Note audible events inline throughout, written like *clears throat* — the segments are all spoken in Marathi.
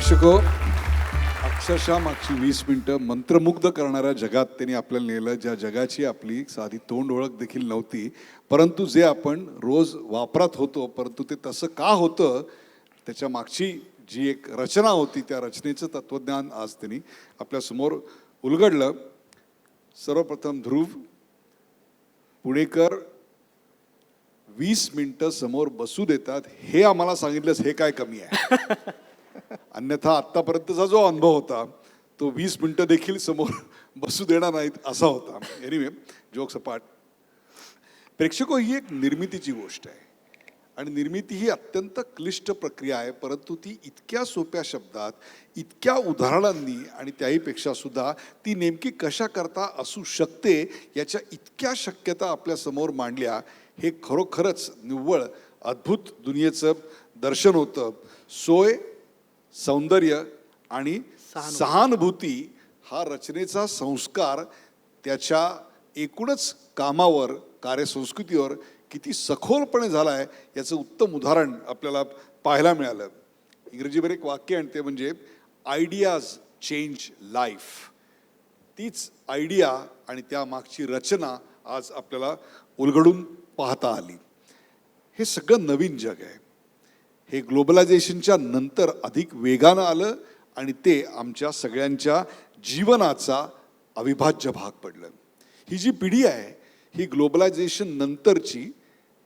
प्रेक्षको अक्षरशः मागची वीस मिनटं मंत्रमुग्ध करणाऱ्या जगात त्यांनी आपल्याला नेलं ज्या जगाची आपली साधी तोंड ओळख देखील नव्हती. परंतु जे आपण रोज वापरात होतो परंतु ते तसं का होतं त्याच्या मागची जी एक रचना होती त्या रचनेचं तत्त्वज्ञान आज त्यांनी आपल्यासमोर उलगडलं. सर्वप्रथम ध्रुव पुणेकर वीस मिनटं समोर बसू देतात. हे आम्हाला सांगितलंच हे काय कमी आहे? *laughs* अन्यथा आत्तापर्यंतचा जो अनुभव होता तो वीस मिनटं देखील समोर *laughs* बसू देणार नाहीत असा होता. एनिवे जोक सपाट प्रेक्षको ही एक निर्मितीची गोष्ट आहे. आणि निर्मिती ही अत्यंत क्लिष्ट प्रक्रिया आहे परंतु ती इतक्या सोप्या शब्दात इतक्या उदाहरणांनी आणि त्याहीपेक्षा सुद्धा ती नेमकी कशा करता असू शकते याच्या इतक्या शक्यता आपल्यासमोर मांडल्या हे खरोखरच निव्वळ अद्भुत दुनियेचं दर्शन होतं. सोय सौंदर्य आणि सहानुभूती. हा रचनेचा संस्कार त्याच्या एकूणच कामावर कार्यसंस्कृतीवर किती सखोलपणे झाला आहे याचं उत्तम उदाहरण आपल्याला पाहायला मिळालं. इंग्रजीवर एक वाक्य आहे आणि ते म्हणजे आयडियाज चेंज लाईफ तीच आयडिया आणि त्या मागची रचना आज आपल्याला उलगडून पाहता आली. हे सगळं नवीन जग आहे. हे ग्लोबलायझेशनच्या नंतर अधिक वेगानं आलं आणि ते आमच्या सगळ्यांच्या जीवनाचा अविभाज्य भाग पडलं. ही जी पिढी आहे ही ग्लोबलायझेशन नंतरची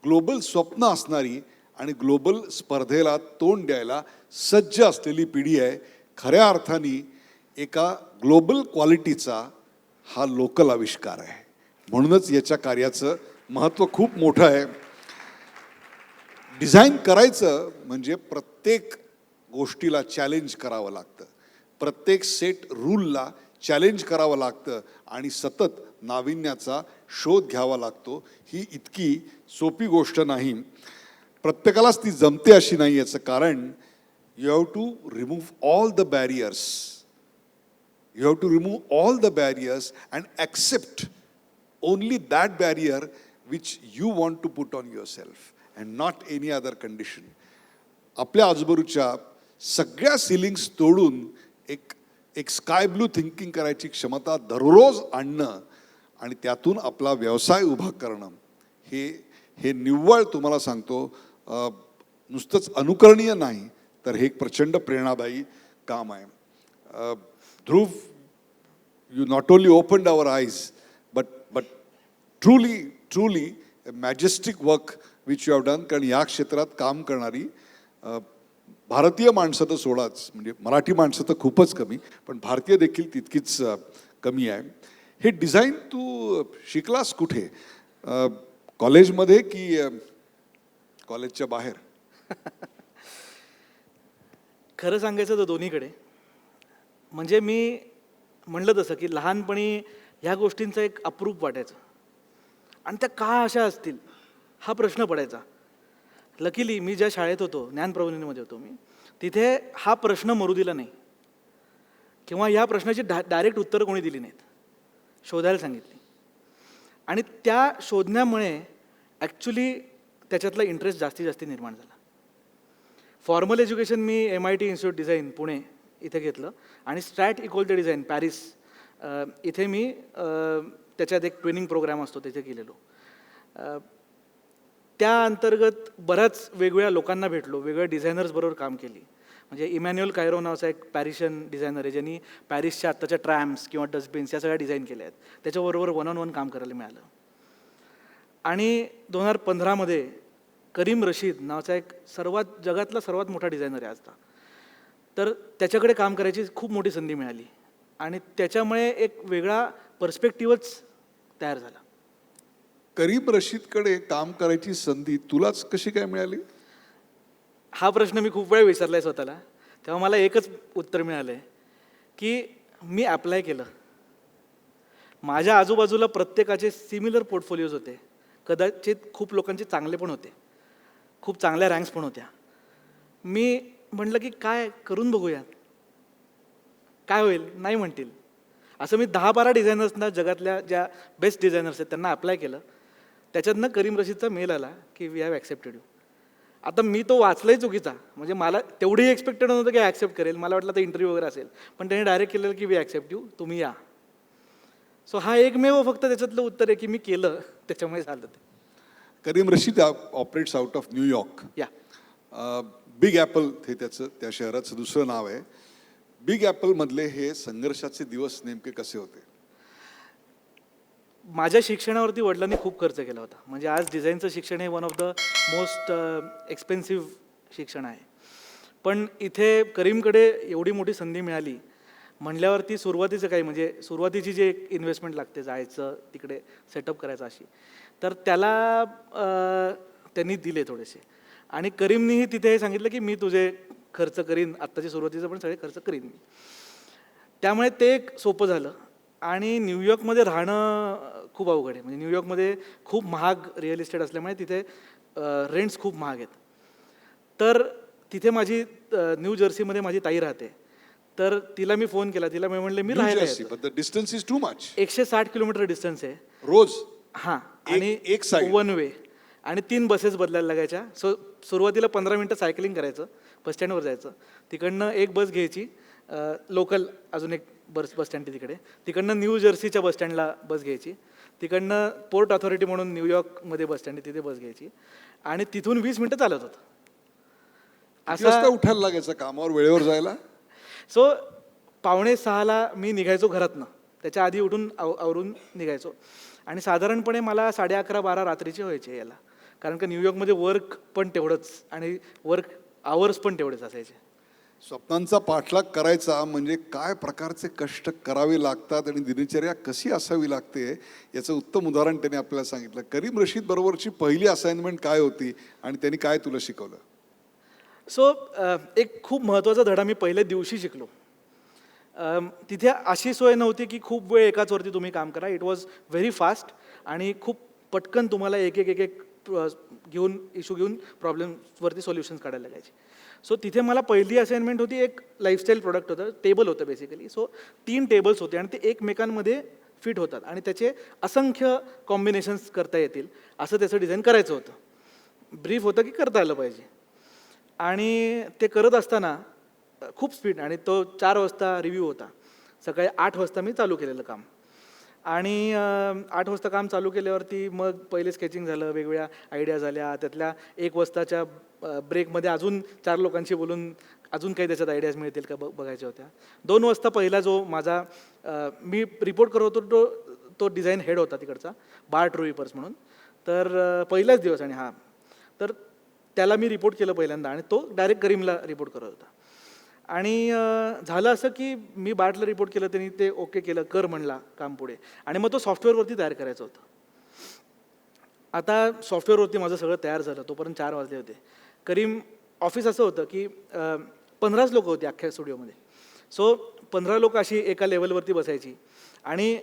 ग्लोबल स्वप्न असणारी आणि ग्लोबल स्पर्धेला तोंड द्यायला सज्ज असलेली पिढी आहे खऱ्या अर्थाने एका ग्लोबल क्वालिटीचा हा लोकल आविष्कार आहे. म्हणूनच याच्या कार्याचं महत्त्व खूप मोठं आहे. डिझाईन करायचं म्हणजे प्रत्येक गोष्टीला चॅलेंज करावं लागतं. प्रत्येक सेट रूलला चॅलेंज करावं लागतं आणि सतत नाविन्याचा शोध घ्यावा लागतो. ही इतकी सोपी गोष्ट नाही. प्रत्येकालाच ती जमते अशी नाही याचं कारण you have to remove all the barriers you have to remove all the barriers and accept only that barrier which you want to put on yourself and not any other condition आपल्या आजूबाजूच्या सगळ्या सिलिंग्स तोडून एक एक स्काय ब्लू थिंकिंग करायची क्षमता दररोज आणणं आणि त्यातून आपला व्यवसाय उभा करणं हे हे निव्वळ तुम्हाला सांगतो नुसतंच अनुकरणीय नाही तर हे एक प्रचंड प्रेरणादायी काम आहे. Dhruv you not only opened our eyes but but truly truly majestic work which you have done कारण या क्षेत्रात काम करणारी भारतीय माणसं तर सोडाच म्हणजे मराठी माणसं तर खूपच कमी पण भारतीय देखील तितकीच कमी आहे. हे डिझाईन तू शिकलास कुठे? कॉलेजमध्ये की कॉलेजच्या बाहेर? *laughs* खरं सांगायचं तर दोन्हीकडे. म्हणजे मी म्हणलं तसं की लहानपणी ह्या गोष्टींचं एक अप्रूप वाटायचं. आणि त्या का अशा असतील? हा प्रश्न पडायचा. लकीली मी ज्या शाळेत होतो ज्ञानप्रबोधिनीमध्ये होतो मी तिथे हा प्रश्न मरू दिला नाही. किंवा ह्या प्रश्नाची डा डायरेक्ट उत्तरं कोणी दिली नाहीत. शोधायला सांगितली. आणि त्या शोधण्यामुळे ॲक्च्युली त्याच्यातला इंटरेस्ट जास्तीत जास्त निर्माण झाला. Formal education me M I T institute design Pune इथे घेतलं. आणि Strate Ecole de Design Paris इथे मी त्याच्यात एक ट्रेनिंग प्रोग्राम असतो तिथे गेलेलो त्या अंतर्गत बऱ्याच वेगवेगळ्या लोकांना भेटलो वेगवेगळ्या डिझायनर्सबरोबर काम केली. म्हणजे इमॅन्युअल कायरो नावाचा एक पॅरिशियन डिझायनर आहे ज्यांनी पॅरिसच्या आत्ताच्या ट्रॅम्प्स किंवा डस्टबिन्स या सगळ्या डिझाईन केल्या आहेत. त्याच्याबरोबर वन ऑन वन काम करायला मिळालं. आणि दोन हजार पंधरामध्ये करीम रशीद नावाचा एक सर्वात जगातला सर्वात मोठा डिझायनर आहे आजचा तर त्याच्याकडे काम करायची खूप मोठी संधी मिळाली. आणि त्याच्यामुळे एक वेगळा पर्स्पेक्टिव्हच तयार झाला. करीब रशीदकडे काम करायची संधी तुलाच कशी काय मिळाली? हा प्रश्न मी खूप वेळ विसरला आहे स्वतःला. तेव्हा मला एकच उत्तर मिळालं आहे की मी अप्लाय केलं. माझ्या आजूबाजूला प्रत्येकाचे सिमिलर पोर्टफोलिओज होते. कदाचित खूप लोकांचे चांगले पण होते. खूप चांगल्या रँक्स पण होत्या. मी म्हटलं की काय करून बघूयात? काय होईल? नाही म्हणतील. असं मी दहा बारा डिझायनर्सना जगातल्या ज्या बेस्ट डिझायनर्स आहेत त्यांना अप्लाय केलं. त्याच्यातनं करीम रशीदचा मेल आला की वी हॅव ॲक्सेप्टेड यू आता मी तो वाचलाही चुकीचा. म्हणजे मला तेवढी एक्सपेक्टेड नव्हतं की ॲक्सेप्ट करेल. मला वाटलं तर इंटरव्ह्यू वगैरे असेल. पण त्याने डायरेक्ट केलेलं की वी ॲक्सेप्ट यू तुम्ही या. सो हा एकमेव फक्त त्याच्यातलं उत्तर आहे की मी केलं. त्याच्यामुळे झालं ते. Karim Rashid operates out of New York या बिग ॲपल हे त्याचं त्या शहराचं दुसरं नाव आहे. बिग ॲपलमधले हे संघर्षाचे दिवस नेमके कसे होते? माझ्या शिक्षणावरती वडिलांनी खूप खर्च केला होता. म्हणजे आज डिझाईनचं शिक्षण हे one of the most expensive शिक्षण आहे. पण इथे करीमकडे एवढी मोठी संधी मिळाली म्हणल्यावरती सुरुवातीचं काही म्हणजे सुरुवातीची जी एक इन्व्हेस्टमेंट लागते जायचं तिकडे सेटअप करायचं अशी तर त्याला uh, त्यांनी दिले थोडेसे. आणि करीमनीही तिथे हे सांगितलं की मी तुझे खर्च करीन आत्ताच्या सुरुवातीचं पण सगळे खर्च करीन मी. त्यामुळे ते एक सोपं झालं. आणि न्यूयॉर्कमध्ये राहणं खूप अवघड आहे. म्हणजे न्यूयॉर्कमध्ये खूप महाग रिअल इस्टेट असल्यामुळे तिथे रेंट्स खूप महाग आहेत. तर तिथे माझी न्यू जर्सीमध्ये माझी ताई राहते. तर तिला मी फोन केला. तिला मी म्हणले मी the distance is too much एकशे साठ किलोमीटर डिस्टन्स आहे. रोज? हां. आणि एक. वन वे आणि तीन बसेस बदलायला लागायच्या. सो सुरुवातीला पंधरा मिनटं सायकलिंग करायचं बस स्टँडवर जायचं. तिकडनं एक बस घ्यायची लोकल अजून एक बस बस स्टँड तिकडे. तिकडनं न्यू जर्सीच्या बस स्टँडला बस घ्यायची. तिकडनं पोर्ट ऑथॉरिटी म्हणून न्यूयॉर्कमध्ये बस स्टँड तिथे बस घ्यायची. आणि तिथून वीस मिनटं चालत होतं. वाजता उठायला लागायचं कामावर वेळेवर जायला? *laughs* सो पावणे सहाला मी निघायचो घरातनं. त्याच्या आधी उठून आव आवरून निघायचो. आणि साधारणपणे मला साडे अकरा बारा रात्रीचे व्हायचे याला. कारण का न्यूयॉर्कमध्ये वर्क पण तेवढंच आणि वर्क आवर्स पण तेवढेच असायचे. स्वप्नांचा पाठलाग करायचा म्हणजे काय प्रकारचे कष्ट करावे लागतात आणि दिनचर्या कशी असावी लागते याचं उत्तम उदाहरण त्यांनी आपल्याला सांगितलं. करीम रशीद बरोबरची पहिली असाइनमेंट काय होती आणि त्यांनी काय तुला शिकवलं? सो एक खूप महत्त्वाचा धडा मी पहिल्या दिवशी शिकलो. तिथे अशी सोय नव्हती की खूप वेळ एकाच वरती तुम्ही काम करा. इट वॉज व्हेरी फास्ट आणि खूप पटकन तुम्हाला एक एक एक एक घेऊन इशू घेऊन प्रॉब्लेम्सवरती सोल्युशन्स काढायला लागायचे. सो तिथे मला पहिली असाइनमेंट होती एक लाईफस्टाईल प्रोडक्ट होतं टेबल होतं बेसिकली सो तीन टेबल्स होते आणि ते एकमेकांमध्ये फिट होतात आणि त्याचे असंख्य कॉम्बिनेशन्स करता येतील. असं त्याचं डिझाईन करायचं होतं. ब्रीफ होतं की करता आलं पाहिजे. आणि ते करत असताना खूप स्पीड आणि तो चार वाजता रिव्ह्यू होता. सकाळी आठ वाजता मी चालू केलेलं काम. आणि आठ वाजता काम चालू केल्यावरती मग पहिले स्केचिंग झालं वेगवेगळ्या आयडिया झाल्या त्यातल्या एक वाजताच्या ब्रेकमध्ये अजून चार लोकांशी बोलून अजून काही त्याच्यात आयडियाज मिळतील का ब बघायच्या होत्या. दोन वाजता पहिला जो माझा मी रिपोर्ट करत होतो तो तो डिझाईन हेड होता तिकडचा बार्ट रोईपर्स म्हणून. तर पहिलाच दिवस आणि हा. तर त्याला मी रिपोर्ट केलं पहिल्यांदा आणि तो डायरेक्ट करीमला रिपोर्ट करत होता. आणि झालं असं की मी बार्टला रिपोर्ट केलं त्यांनी ते ओके केलं कर म्हणला काम पुढे. आणि मग तो सॉफ्टवेअरवरती तयार करायचं होतं. आता सॉफ्टवेअरवरती माझं सगळं तयार झालं तोपर्यंत चार वाजले होते. करीम ऑफिस असं होतं की पंधराच लोक होती अख्ख्या स्टुडिओमध्ये सो पंधरा लोक अशी एका लेवलवरती बसायची. आणि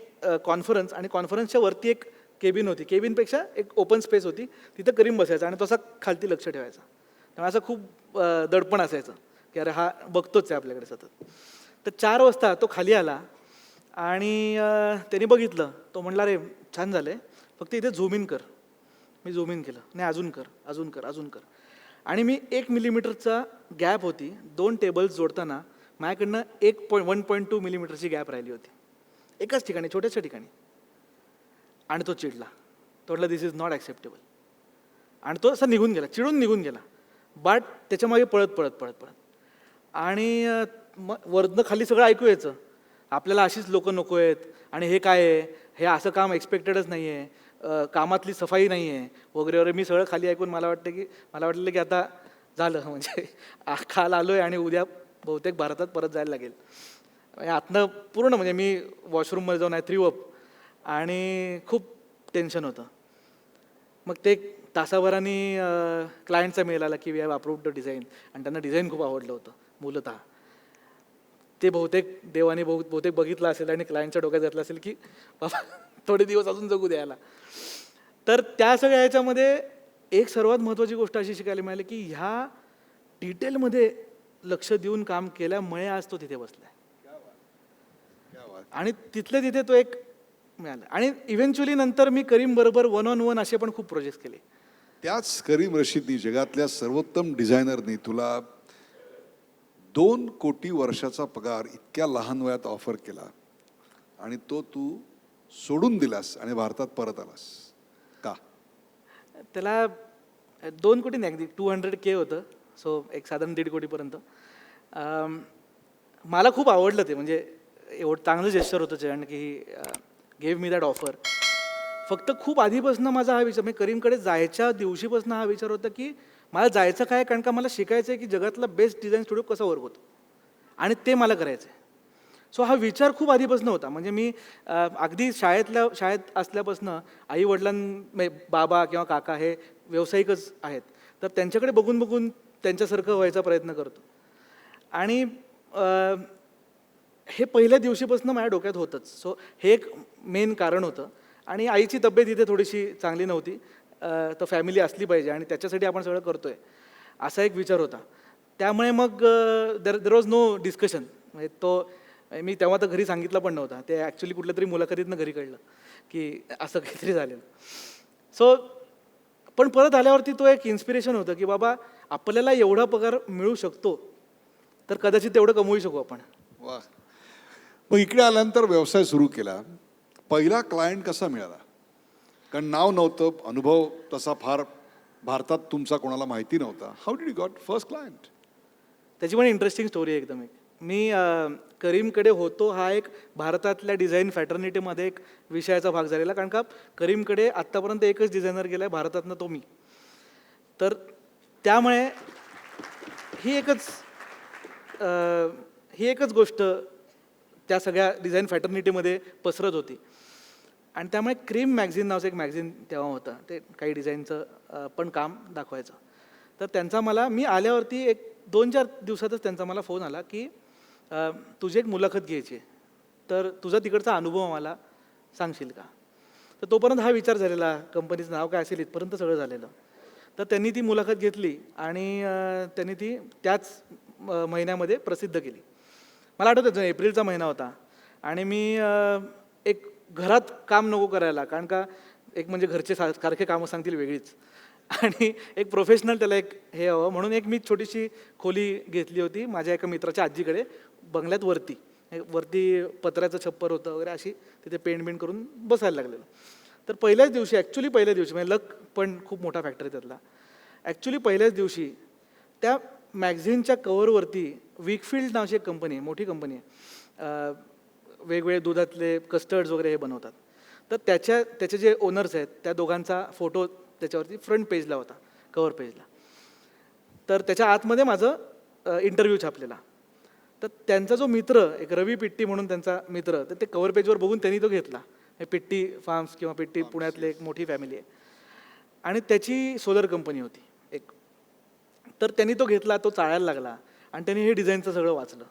कॉन्फरन्स आणि कॉन्फरन्सच्या वरती एक केबिन होती. केबिनपेक्षा एक ओपन स्पेस होती. तिथं करीम बसायचा आणि तसा खालती लक्ष ठेवायचा. त्यामुळे असं खूप दडपण असायचं की अरे हा बघतोच आहे आपल्याकडे सतत. तर चार वाजता तो खाली आला आणि अं, त्यांनी बघितलं. तो म्हणला रे छान झालं आहे फक्त इथे झूम इन कर. मी झूम इन केलं. नाही अजून कर अजून कर अजून कर. आणि मी एक मिलीमीटरचा गॅप होती. दोन टेबल्स जोडताना माझ्याकडनं एक पॉईंट वन पॉईंट टू मिलीमीटरची गॅप राहिली होती. एकाच ठिकाणी छोट्याशा ठिकाणी. आणि तो चिडला. तोडला दिस इज नॉट ॲक्सेप्टेबल आणि तो असा निघून गेला चिडून निघून गेला. बट त्याच्यामागे पळत पळत पळत पळत. आणि मग वरनं खाली सगळं ऐकू यायचं. आपल्याला अशीच लोकं नको आहेत आणि हे काय आहे? हे असं काम एक्सपेक्टेडच नाही आहे कामातली सफाई नाही आहे वगैरे वगैरे. मी सगळं खाली ऐकून मला वाटतं की मला वाटलं की आता झालं. *laughs* म्हणजे काल आलो आहे आणि उद्या बहुतेक भारतात परत जायला लागेल. आतनं पूर्ण म्हणजे मी वॉशरूममध्ये जाऊन आहे थ्री अप. आणि खूप टेन्शन होतं. मग ते तासाभराने क्लायंटचा मेल आला की we have approved the design आणि त्यांना डिझाईन खूप आवडलं होतं मूलतः. ते बहुतेक देवाने बहु बहुतेक बघितलं असेल आणि क्लायंटच्या डोक्यात घातलं असेल की बाबा थोडे दिवस अजून जगू द्यायला तर त्या सगळ्या ह्याच्यामध्ये एक सर्वात महत्त्वाची गोष्ट अशी शिकायला मिळाली की ह्या डिटेलमध्ये लक्ष देऊन काम केल्यामुळे आज तो तिथे बसला आणि तिथले तिथे तो एक मिळाला. आणि इव्हेंच्युअली नंतर मी करीम बरोबर वन ऑन वन असे पण खूप प्रोजेक्ट केले. त्याच करीम रशीदनी जगातल्या सर्वोत्तम डिझायनरनी तुला दोन कोटी वर्षाचा पगार इतक्या लहान वयात ऑफर केला. आणि तो तू सोडून दिलास आणि भारतात परत आलास. का? त्याला दोन कोटी नाही अगदी टू हंड्रेड के होतं. सो एक साधारण दीड कोटीपर्यंत मला खूप आवडलं ते म्हणजे एवढं चांगलं जेस्चर होतं जयंत की गेव मी दॅट ऑफर फक्त खूप आधीपासून माझा हा विचार म्हणजे करीमकडे जायच्या दिवशीपासून हा विचार होता की मला जायचं काय? कारण का मला शिकायचं आहे की जगातला बेस्ट डिझाईन स्टुडिओ कसा वर्क होतो? आणि ते मला करायचं आहे सो हा विचार खूप आधीपासून होता. म्हणजे मी अगदी शाळेतल्या शाळेत असल्यापासून आई वडिलां बाबा किंवा काका हे व्यावसायिकच आहेत. तर त्यांच्याकडे बघून बघून त्यांच्यासारखं व्हायचा प्रयत्न करतो. आणि हे पहिल्या दिवशीपासून माझ्या डोक्यात होतंच. सो हे एक मेन कारण होतं. आणि आईची तब्येत इथे थोडीशी चांगली नव्हती. तर फॅमिली असली पाहिजे आणि त्याच्यासाठी आपण सगळं करतो आहे असा एक विचार होता. त्यामुळे मग there there was no discussion. म्हणजे तो मी तेव्हा तर घरी सांगितलं पण नव्हता. ते ॲक्च्युली कुठल्या तरी मुलाखतीतनं घरी कळलं की असं काहीतरी झालेलं. सो पण परत आल्यावरती तो एक इन्स्पिरेशन होतं की बाबा आपल्याला एवढा पगार मिळू शकतो तर कदाचित तेवढं कमवू शकू आपण. वा. मग इकडे आल्यानंतर व्यवसाय सुरू केला. पहिला क्लायंट कसा मिळाला? कारण नाव नव्हतं अनुभव तसा फार भारतात तुमचा कोणाला माहिती नव्हता. How did you got first client त्याची पण इंटरेस्टिंग स्टोरी आहे एकदम एक. मी करीमकडे होतो हा एक भारतातल्या डिझाईन फॅटर्निटीमध्ये एक विषयाचा भाग झालेला. कारण का? करीमकडे आत्तापर्यंत एकच डिझायनर गेला आहे भारतातनं तो मी. तर त्यामुळे ही एकच ही एकच गोष्ट त्या सगळ्या डिझाईन फॅटर्निटीमध्ये पसरत होती. आणि त्यामुळे क्रीम मॅगझिन नावाचं एक मॅगझिन तेव्हा होतं. ते काही डिझाईनचं पण काम दाखवायचं. तर त्यांचा मला मी आल्यावरती एक दोन चार दिवसातच त्यांचा मला फोन आला की तुझी एक मुलाखत घ्यायची आहे. तर तुझा तिकडचा अनुभव मला सांगशील का? तर तोपर्यंत हा विचार झालेला कंपनीचं नाव काय असेल इथपर्यंत सगळं झालेलं. तर त्यांनी ती मुलाखत घेतली आणि त्यांनी ती त्याच महिन्यामध्ये प्रसिद्ध केली. मला आठवतं एप्रिलचा महिना होता आणि मी एक घरात काम नको करायला कारण का एक म्हणजे घरचे सा सारखे कामं सांगतील वेगळीच. आणि एक प्रोफेशनल त्याला एक हे हवं म्हणून एक मी छोटीशी खोली घेतली होती माझ्या एका मित्राच्या आजीकडे. बंगल्यात वरती. वरती पत्र्याचं छप्पर होतं वगैरे अशी तिथे पेंट बिंट करून बसायला लागलेलं. तर पहिल्याच दिवशी ॲक्च्युली पहिल्याच दिवशी म्हणजे लक पण खूप मोठा फॅक्टर आहे त्यातला. ॲक्च्युली पहिल्याच दिवशी त्या मॅगझिनच्या कवरवरती विकफिल्ड नावाची एक कंपनी आहे मोठी कंपनी आहे. वेगवेगळे दुधातले कस्टर्ड्स वगैरे हे बनवतात. तर त्याच्या त्याचे जे ओनर्स आहेत त्या दोघांचा फोटो त्याच्यावरती फ्रंट पेजला होता कवर पेजला तर त्याच्या आतमध्ये माझं इंटरव्ह्यू छापलेला. तर त्यांचा जो मित्र एक रवी पिट्टी म्हणून त्यांचा मित्र तर ते कवर पेजवर बघून त्यांनी तो घेतला. हे पिट्टी फार्म्स किंवा पिट्टी पुण्यातले एक मोठी फॅमिली आहे. आणि त्याची सोलर कंपनी होती एक. तर त्यांनी तो घेतला तो चाळायला लागला आणि त्यांनी हे डिझाईनचं सगळं वाचलं.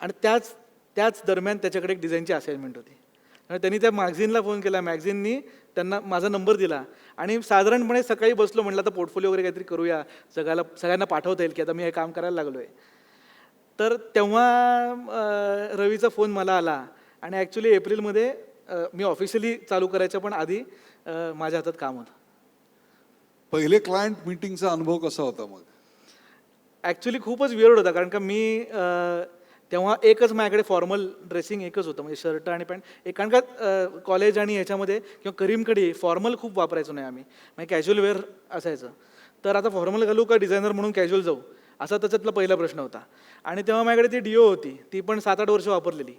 आणि त्याच त्याच दरम्यान त्याच्याकडे एक डिझाईनची असाइनमेंट होती. आणि त्यांनी त्या मॅगझिनला फोन केला. मॅगझिननी त्यांना माझा नंबर दिला. आणि साधारणपणे सकाळी बसलो म्हटलं आता पोर्टफोलिओ वगैरे काहीतरी करूया. सगळ्याला सगळ्यांना पाठवता येईल की आता मी हे काम करायला लागलो आहे तर तेव्हा रवीचा फोन मला आला. आणि ॲक्च्युली एप्रिलमध्ये मी ऑफिशियली चालू करायच्या पण आधी माझ्या हातात काम होतं. पहिले क्लायंट मीटिंगचा अनुभव कसा होता मग? ॲक्च्युली खूपच विअर्ड होता कारण का मी तेव्हा एकच माझ्याकडे फॉर्मल ड्रेसिंग एकच होतं म्हणजे शर्ट आणि पॅन्ट एक कारण का कॉलेज आणि ह्याच्यामध्ये किंवा करीमकडे फॉर्मल खूप वापरायचो नाही आम्ही. म्हणजे कॅज्युअल वेअर असायचं. तर आता फॉर्मल घालू का डिझायनर म्हणून कॅज्युअल जाऊ? असा त्याच्यातला पहिला प्रश्न होता. आणि तेव्हा माझ्याकडे ती डिओ होती. ती पण सात आठ वर्ष वापरलेली.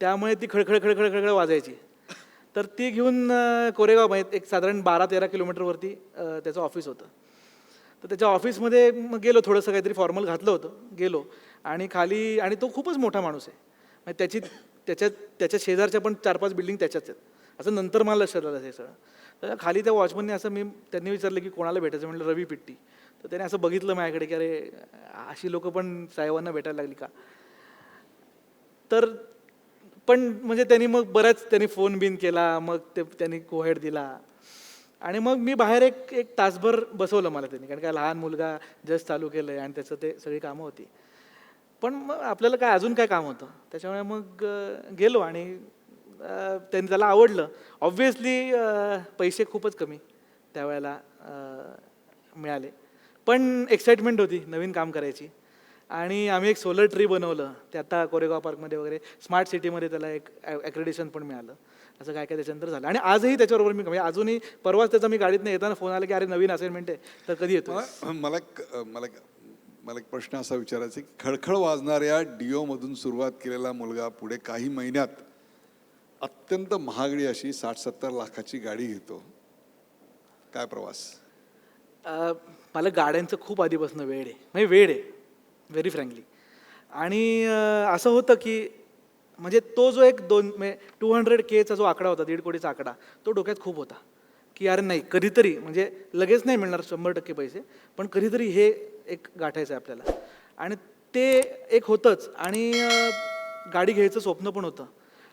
त्यामुळे ती खळखळ खळखळ खळखळ वाजायची. तर ती घेऊन कोरेगाव माहीत एक साधारण बारा तेरा किलोमीटरवरती त्याचं ऑफिस होतं. तर त्याच्या ऑफिसमध्ये मग गेलो थोडंसं काहीतरी फॉर्मल घातलं होतं. गेलो. आणि खाली आणि तो खूपच मोठा माणूस आहे. म्हणजे त्याची त्याच्या त्याच्या शेजारच्या पण चार पाच बिल्डिंग त्याच्याच आहेत. असं नंतर मला लक्षात आलं हे सगळं. तर खाली त्या वॉचमनने असं मी त्यांनी विचारलं की कोणाला भेटायचं? म्हटलं रवी पिट्टी. तर त्याने असं बघितलं माझ्याकडे की अरे अशी लोकं पण साहेबांना भेटायला लागली का? तर पण म्हणजे त्यांनी मग बऱ्याच त्यांनी फोन बिन केला मग ते त्यांनी कोहेड दिला. आणि मग मी बाहेर एक एक तासभर बसवलं मला त्यांनी. कारण काय लहान मुलगा जस्ट चालू केलं आहे आणि त्याचं ते सगळी कामं होती. पण मग आपल्याला काय अजून काय काम होतं? त्याच्यामुळे मग गेलो आणि त्यांनी त्याला आवडलं. ऑब्व्हियसली पैसे खूपच कमी त्यावेळेला मिळाले. पण एक्साइटमेंट होती नवीन काम करायची. आणि आम्ही एक सोलर ट्री बनवलं. ते आता कोरेगाव पार्कमध्ये वगैरे स्मार्ट सिटीमध्ये त्याला एक ॲक्रेडिशन पण मिळालं. असं काय काय त्याच्यानंतर झालं. आणि आजही त्याच्याबरोबर मी म्हणजे अजूनही परवाच त्याचा मी गाडीतनं येताना फोन आला की अरे नवीन असाइनमेंट आहे. तर कधी येतो मला मला मला एक- मला एक प्रश्न असा विचारायचा की खळखळ वाजणाऱ्या डिओमधून सुरुवात केलेला मुलगा पुढे काही महिन्यात अत्यंत महागडी अशी साठ सत्तर लाखाची गाडी घेतो. काय प्रवास? मला गाड्यांचं खूप आधीपासून वेळ आहे. म्हणजे वेळ आहे व्हेरी फ्रँकली आणि असं होतं की म्हणजे तो जो एक दोन म्हणजे टू हंड्रेड केचा जो आकडा होता दीड कोटीचा आकडा तो डोक्यात खूप होता. की अरे नाही कधीतरी म्हणजे लगेच नाही मिळणार शंभर टक्के पैसे पण कधीतरी हे एक गाठायचं आहे आपल्याला. आणि ते एक होतंच. आणि गाडी घ्यायचं स्वप्न पण होतं.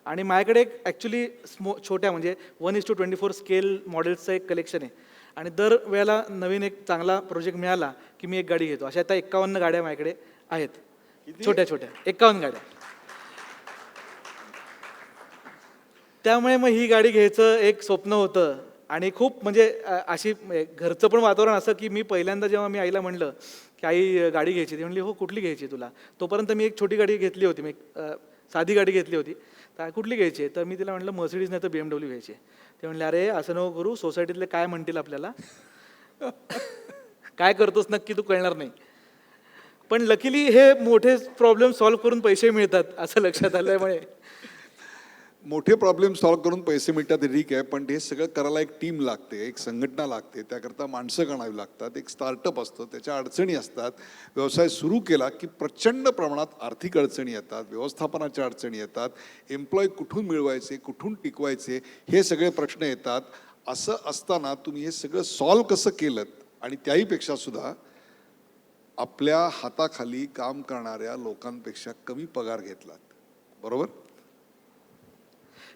आणि माझ्याकडे एक ॲक्च्युली स्मो छोट्या म्हणजे one is to twenty four scale मॉडेल्सचं एक कलेक्शन आहे. आणि दर वेळेला नवीन एक चांगला प्रोजेक्ट मिळाला की मी एक गाडी घेतो. अशा आता एक्कावन्न गाड्या माझ्याकडे आहेत. छोट्या छोट्या. एक्कावन्न गाड्या. त्यामुळे मग ही गाडी घ्यायचं एक स्वप्न होतं. आणि खूप म्हणजे अशी घरचं पण वातावरण असं की मी पहिल्यांदा जेव्हा मी आईला म्हणलं की आई गाडी घ्यायची. ती म्हणली हो कुठली घ्यायची तुला? तोपर्यंत मी एक छोटी गाडी घेतली होती. मी साधी गाडी घेतली होती. तर कुठली घ्यायची? तर मी तिला म्हटलं मर्सिडीज नाही तर बी एम डब्ल्यू घ्यायची. ते म्हणले अरे असं नको करू सोसायटीतले काय म्हणतील आपल्याला? काय करतोस नक्की तू कळणार नाही. पण लकीली हे मोठे प्रॉब्लेम सॉल्व्ह करून पैसे मिळतात असं लक्षात आल्यामुळे मोठे प्रॉब्लेम सॉल्व्ह करून पैसे मिळतात हे ठीक आहे पण हे सगळं करायला एक टीम लागते एक संघटना लागते त्याकरता माणसं गणावी लागतात एक स्टार्टअप असतं त्याच्या अडचणी असतात. व्यवसाय सुरू केला की प्रचंड प्रमाणात आर्थिक अडचणी येतात व्यवस्थापनाच्या अडचणी येतात एम्प्लॉय कुठून मिळवायचे कुठून टिकवायचे हे सगळे प्रश्न येतात. असं असताना तुम्ही हे सगळं सॉल्व्ह कसं केलं आणि त्याहीपेक्षा सुद्धा आपल्या हाताखाली काम करणाऱ्या लोकांपेक्षा कमी पगार घेतलात. बरोबर?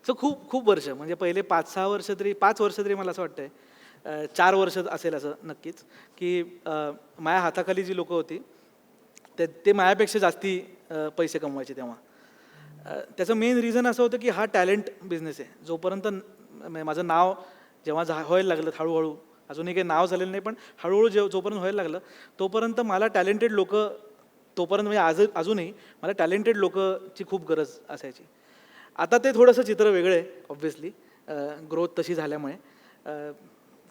सो खूप खूप वर्ष म्हणजे पहिले पाच सहा वर्ष तरी पाच वर्ष तरी मला असं वाटतंय चार वर्ष असेल असं नक्कीच की माझ्या हाताखाली जी लोकं होती ते ते माझ्यापेक्षा जास्ती पैसे कमवायचे तेव्हा. त्याचं मेन रिझन असं होतं की हा टॅलेंट बिझनेस आहे. जोपर्यंत म्हणजे माझं नाव जेव्हा झा व्हायला लागलं हळूहळू अजूनही काही नाव झालेलं नाही पण हळूहळू जे जोपर्यंत व्हायला लागलं तोपर्यंत मला टॅलेंटेड लोक तोपर्यंत म्हणजे आज अजूनही मला टॅलेंटेड लोकची खूप गरज असायची. आता ते थोडंसं चित्र वेगळं आहे ऑब्व्हियसली ग्रोथ तशी झाल्यामुळे.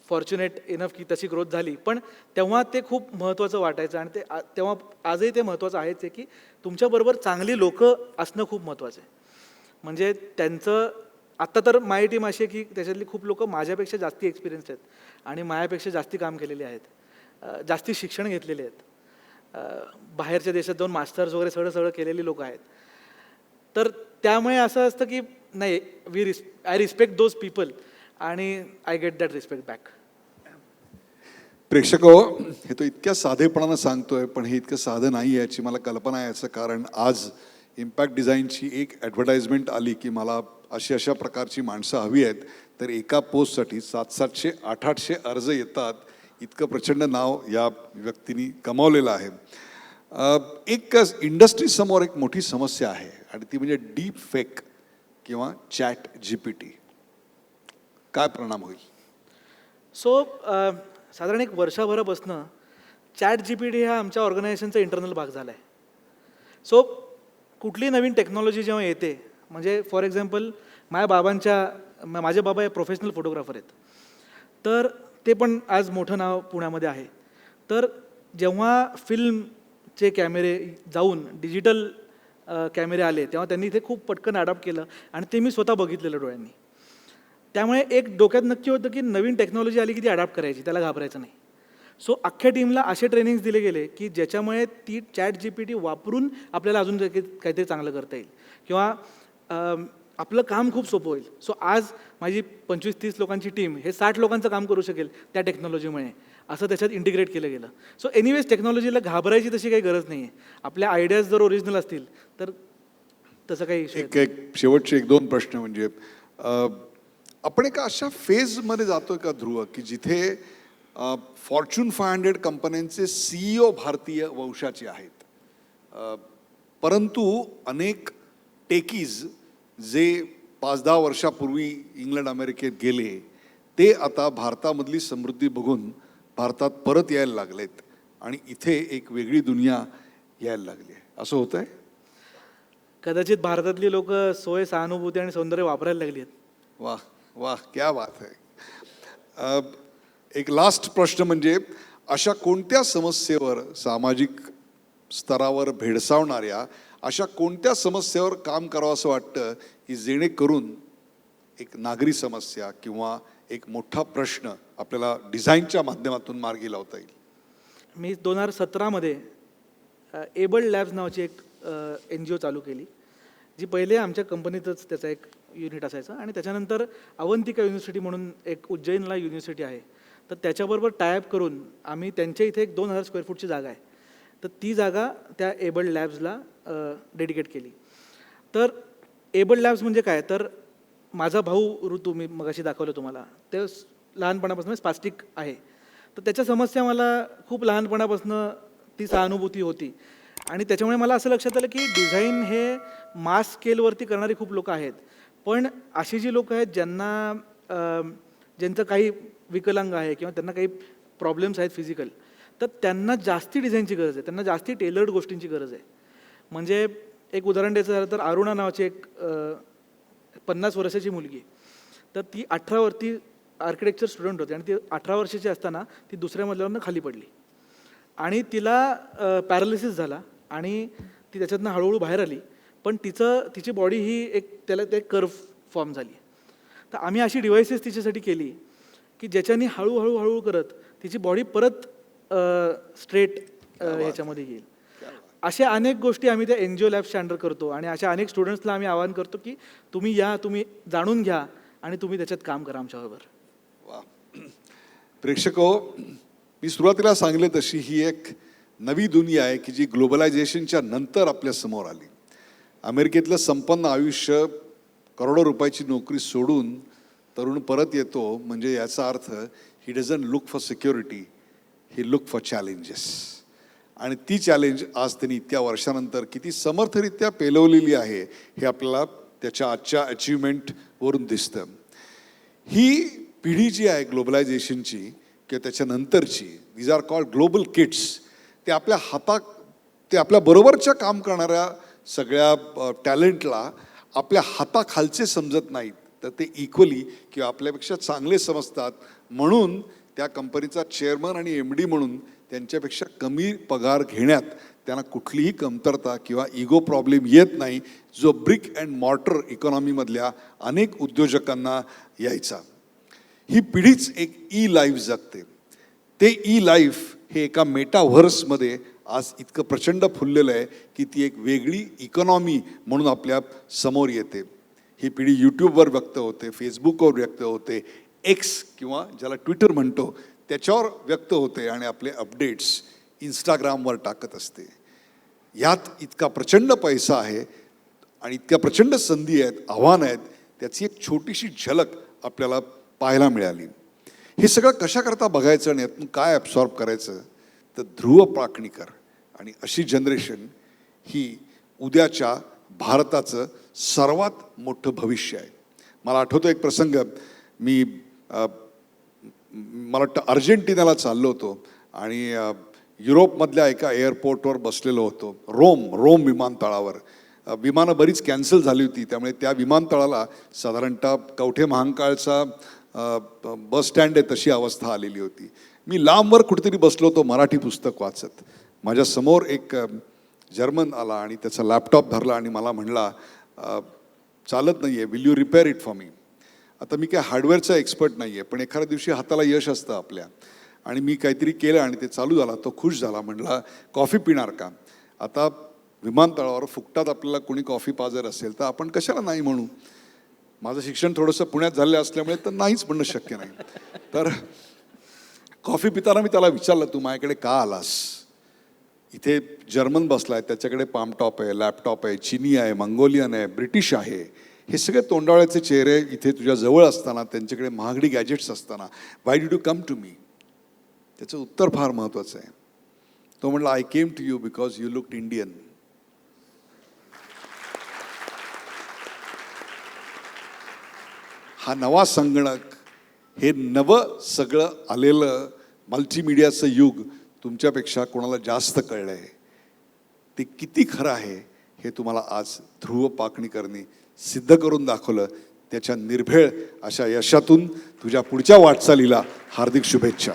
फॉर्च्युनेट इनफ की तशी ग्रोथ झाली. पण तेव्हा ते खूप महत्त्वाचं वाटायचं आणि ते तेव्हा आजही ते महत्त्वाचं आहेच आहे की तुमच्याबरोबर चांगली लोकं असणं खूप महत्त्वाचं आहे. म्हणजे त्यांचं आत्ता तर माय टीम अशी आहे की त्याच्यातली खूप लोकं माझ्यापेक्षा जास्ती एक्सपिरियन्स आहेत आणि माझ्यापेक्षा जास्ती काम केलेले आहेत. जास्ती शिक्षण घेतलेले आहेत. बाहेरच्या देशात जाऊन मास्टर्स वगैरे सगळं सगळं केलेली लोकं आहेत. तर त्यामुळे असं असतं की नाही we रिस् I respect those people आणि I get that respect back प्रेक्षक हो, हे तो इतक्या साधेपणानं सांगतोय पण हे इतकं साधं नाही आहे याची मला कल्पना आहे याचं कारण आज इम्पॅक्ट डिझाईनची एक ॲडव्हर्टाइजमेंट आली की मला अशी अशा प्रकारची माणसं हवी आहेत तर एका पोस्टसाठी सात सातशे आठ आठशे अर्ज येतात. इतकं प्रचंड नाव या व्यक्तीने कमावलेलं आहे. एक इंडस्ट्रीसमोर एक मोठी समस्या आहे. आणि ती म्हणजे डीप फेक किंवा चॅट जी पी टी काय परिणाम होईल? सो साधारण एक वर्षाभरापासनं चॅट जी पी टी हा आमच्या ऑर्गनायझेशनचा इंटरनल भाग झाला आहे सो कुठली नवीन टेक्नॉलॉजी जेव्हा येते म्हणजे फॉर एक्झाम्पल माझ्या बाबांच्या माझे बाबा हे प्रोफेशनल फोटोग्राफर आहेत. तर ते पण आज मोठं नाव पुण्यामध्ये आहे. तर जेव्हा फिल्मचे कॅमेरे जाऊन डिजिटल कॅमेरे आले तेव्हा त्यांनी इथे खूप पटकन अडॉप्ट केलं आणि ते मी स्वतः बघितलेलं डोळ्यांनी. त्यामुळे एक डोक्यात नक्की होतं की नवीन टेक्नॉलॉजी आली की ती अडॉप्ट करायची त्याला घाबरायचं नाही. सो अख्ख्या टीमला असे ट्रेनिंग्स दिले गेले की ज्याच्यामुळे ती चॅट जी पी टी वापरून आपल्याला अजून काहीतरी चांगलं करता येईल. किंवा आपलं काम खूप सोपं होईल. सो आज माझी पंचवीस तीस लोकांची टीम हे साठ लोकांचं काम करू शकेल त्या टेक्नॉलॉजीमुळे असं त्याच्यात इंटिग्रेट केलं गेलं. सो एनिवेज टेक्नॉलॉजीला घाबरायची तशी काही गरज नाही आहे आपल्या आयडियाज जर ओरिजिनल असतील तर तसं काही एक एक शेवटचे एक दोन प्रश्न म्हणजे आपण एका अशा फेजमध्ये जातोय का ध्रुव की जिथे फॉर्च्यून फाय हंड्रेड कंपन्यांचे सीईओ भारतीय वंशाचे आहेत? परंतु अनेक टेकीज जे पाच दहा वर्षापूर्वी इंग्लंड अमेरिकेत गेले ते आता भारतामधली समृद्धी बघून भारतात परत यायला लागलेत आणि इथे एक वेगळी दुनिया यायला लागली आहे. असं होतं आहे कदाचित भारतातली लोक सोय सहानुभूती आणि सौंदर्य वापरायला लागली आहेत. वाह वाह क्या बात आहे. एक लास्ट प्रश्न म्हणजे अशा कोणत्या समस्येवर सामाजिक स्तरावर भेडसावणाऱ्या अशा कोणत्या समस्येवर काम करावं असं वाटतं की जेणेकरून एक नागरी समस्या किंवा एक मोठा प्रश्न आपल्याला डिझाईनच्या माध्यमातून मार्गी लावता येईल. मी दोन हजार सतरामध्ये एबल लॅब्स नावाची एक एन जी ओ चालू केली जी पहिले आमच्या कंपनीतच त्याचा एक युनिट असायचं आणि त्याच्यानंतर अवंतिका युनिव्हर्सिटी म्हणून एक उज्जैनला युनिव्हर्सिटी आहे. तर त्याच्याबरोबर टायअप करून आम्ही त्यांच्या इथे एक दोन हजार स्क्वेअर फूटची जागा आहे. तर ती जागा त्या एबल लॅब्सला डेडिकेट केली. तर एबल लॅब्स म्हणजे काय? तर माझा भाऊ ऋतू मी मगाशी दाखवलं तुम्हाला. ते लहानपणापासून स्पास्टिक आहे. तर त्याच्या समस्या मला खूप लहानपणापासून ती सहानुभूती होती. आणि त्याच्यामुळे मला असं लक्षात आलं की डिझाईन हे मास स्केलवरती करणारी खूप लोक आहेत. पण अशी जी लोक आहेत ज्यांना ज्यांचं काही विकलांग आहे किंवा त्यांना काही प्रॉब्लेम्स आहेत फिजिकल तर त्यांना जास्ती डिझाईनची गरज आहे. त्यांना जास्ती टेलर्ड गोष्टींची गरज आहे. म्हणजे एक उदाहरण द्यायचं झालं तर अरुणा नावाची एक पन्नास वर्षाची मुलगी. तर ती अठरावरती आर्किटेक्चर स्टुडंट होती आणि ती अठरा वर्षाची असताना ती दुसऱ्या मजल्यावरनं खाली पडली. आणि तिला पॅरालिसिस झाला आणि ती त्याच्यातनं हळूहळू बाहेर आली. पण तिचं तिची बॉडी ही एक त्याला ते कर्व फॉर्म झाली. तर आम्ही अशी डिव्हाइसेस तिच्यासाठी केली की ज्याच्यानी हळूहळू हळू करत तिची बॉडी परत स्ट्रेट ह्याच्यामध्ये येईल. अशा अनेक गोष्टी आम्ही त्या एन जी ओ लॅब्सच्या अंडर करतो आणि अशा अनेक स्टुडंट्सला आम्ही आवाहन करतो की तुम्ही या तुम्ही जाणून घ्या आणि तुम्ही त्याच्यात काम करा आमच्याबरोबर वा *clears throat* प्रेक्षक मी सुरुवातीला सांगले तशी ही एक नवी दुनिया आहे की जी ग्लोबलायझेशनच्या नंतर आपल्यासमोर आली. अमेरिकेतलं संपन्न आयुष्य करोडो रुपयाची नोकरी सोडून तरुण परत येतो म्हणजे याचा अर्थ he doesn't look for security he look for challenges आणि ती चॅलेंज आज त्यांनी इतक्या वर्षानंतर किती समर्थरित्या पेलवलेली आहे हे आपल्याला त्याच्या आजच्या अचिव्हमेंटवरून दिसतं. ही पिढी जी आहे ग्लोबलायझेशनची किंवा त्याच्यानंतरची these are called global kits ते आपल्या हातात ते आपल्या बरोबरच्या काम करणाऱ्या सगळ्या टॅलेंटला आपल्या हाताखालचे समजत नाहीत. तर ते इक्वली किंवा आपल्यापेक्षा चांगले समजतात. म्हणून त्या कंपनीचा चेअरमन आणि एम डी म्हणून त्यांच्यापेक्षा कमी पगार घेण्यात त्यांना कुठलीही कमतरता किंवा इगो प्रॉब्लेम येत नाही जो ब्रिक अँड मॉर्टर इकॉनॉमीमधल्या अनेक उद्योजकांना यायचा. ही पिढीच एक ई लाईफ जगते. ते ई लाईफ हे एका मेटाव्हर्समध्ये आज इतकं प्रचंड फुललेलं आहे की ती एक वेगळी इकॉनॉमी म्हणून आपल्यासमोर येते. ही पिढी यूट्यूबवर व्यक्त होते फेसबुकवर व्यक्त होते एक्स किंवा ज्याला ट्विटर म्हणतो त्याच्यावर व्यक्त होते आणि आपले अपडेट्स इंस्टाग्रामवर टाकत असते. यात इतका प्रचंड पैसा आहे आणि इतक्या प्रचंड संधी आहेत आव्हानं आहेत त्याची एक छोटीशी झलक आपल्याला पाहायला मिळाली. हे सगळं कशाकरता बघायचं आणि यातून काय ॲब्सॉर्ब करायचं तर ध्रुव प्राकणीकर आणि अशी जनरेशन ही उद्याच्या भारताचं सर्वात मोठं भविष्य आहे. मला आठवतो एक प्रसंग मी मला वाटतं अर्जेंटिनाला चाललो होतो आणि युरोपमधल्या एका एअरपोर्टवर बसलेलो होतो रोम रोम विमानतळावर. विमानं बरीच कॅन्सल झाली होती त्यामुळे त्या विमानतळाला साधारणतः कवठे महांकाळचा बसस्टँड ब- आहे तशी अवस्था आलेली होती. मी लांबवर कुठेतरी बसलो होतो मराठी पुस्तक वाचत. माझ्यासमोर एक जर्मन आला आणि त्याचा लॅपटॉप धरला आणि मला म्हणला चालत नाही आहे will you repair it for me आता मी काय हार्डवेअरचा एक्सपर्ट नाही आहे पण एखाद्या दिवशी हाताला यश असतं आपल्या. आणि मी काहीतरी केलं आणि ते चालू झाला तो खुश झाला म्हणला कॉफी पिणार का? आता विमानतळावर फुकटात आपल्याला कोणी कॉफी पाजर असेल तर आपण कशाला नाही म्हणू? माझं शिक्षण थोडंसं पुण्यात झालं असल्यामुळे तर नाहीच म्हणणं शक्य नाही. तर कॉफी पिताना मी त्याला विचारलं तू माझ्याकडे का आलास? इथे जर्मन बसला आहे त्याच्याकडे पामटॉप आहे लॅपटॉप आहे चिनी आहे मंगोलियन आहे ब्रिटिश आहे. हे सगळे तोंडाळ्याचे चेहरे इथे तुझ्या जवळ असताना त्यांच्याकडे महागडी गॅजेट्स असताना. Why do to come to me त्याचं उत्तर फार महत्त्वाचं आहे. तो म्हणला I came to you because you look Indian हा नवा संगणक हे नवं सगळं आलेलं मल्टीमिडियाचं युग तुमच्यापेक्षा कोणाला जास्त कळलं आहे ते किती खरं आहे हे तुम्हाला आज ध्रुव पाकणीकरनी सिद्ध करून दाखवलं. त्याच्या निर्भेळ अशा यशातून तुझ्या पुढच्या वाटचालीला हार्दिक शुभेच्छा.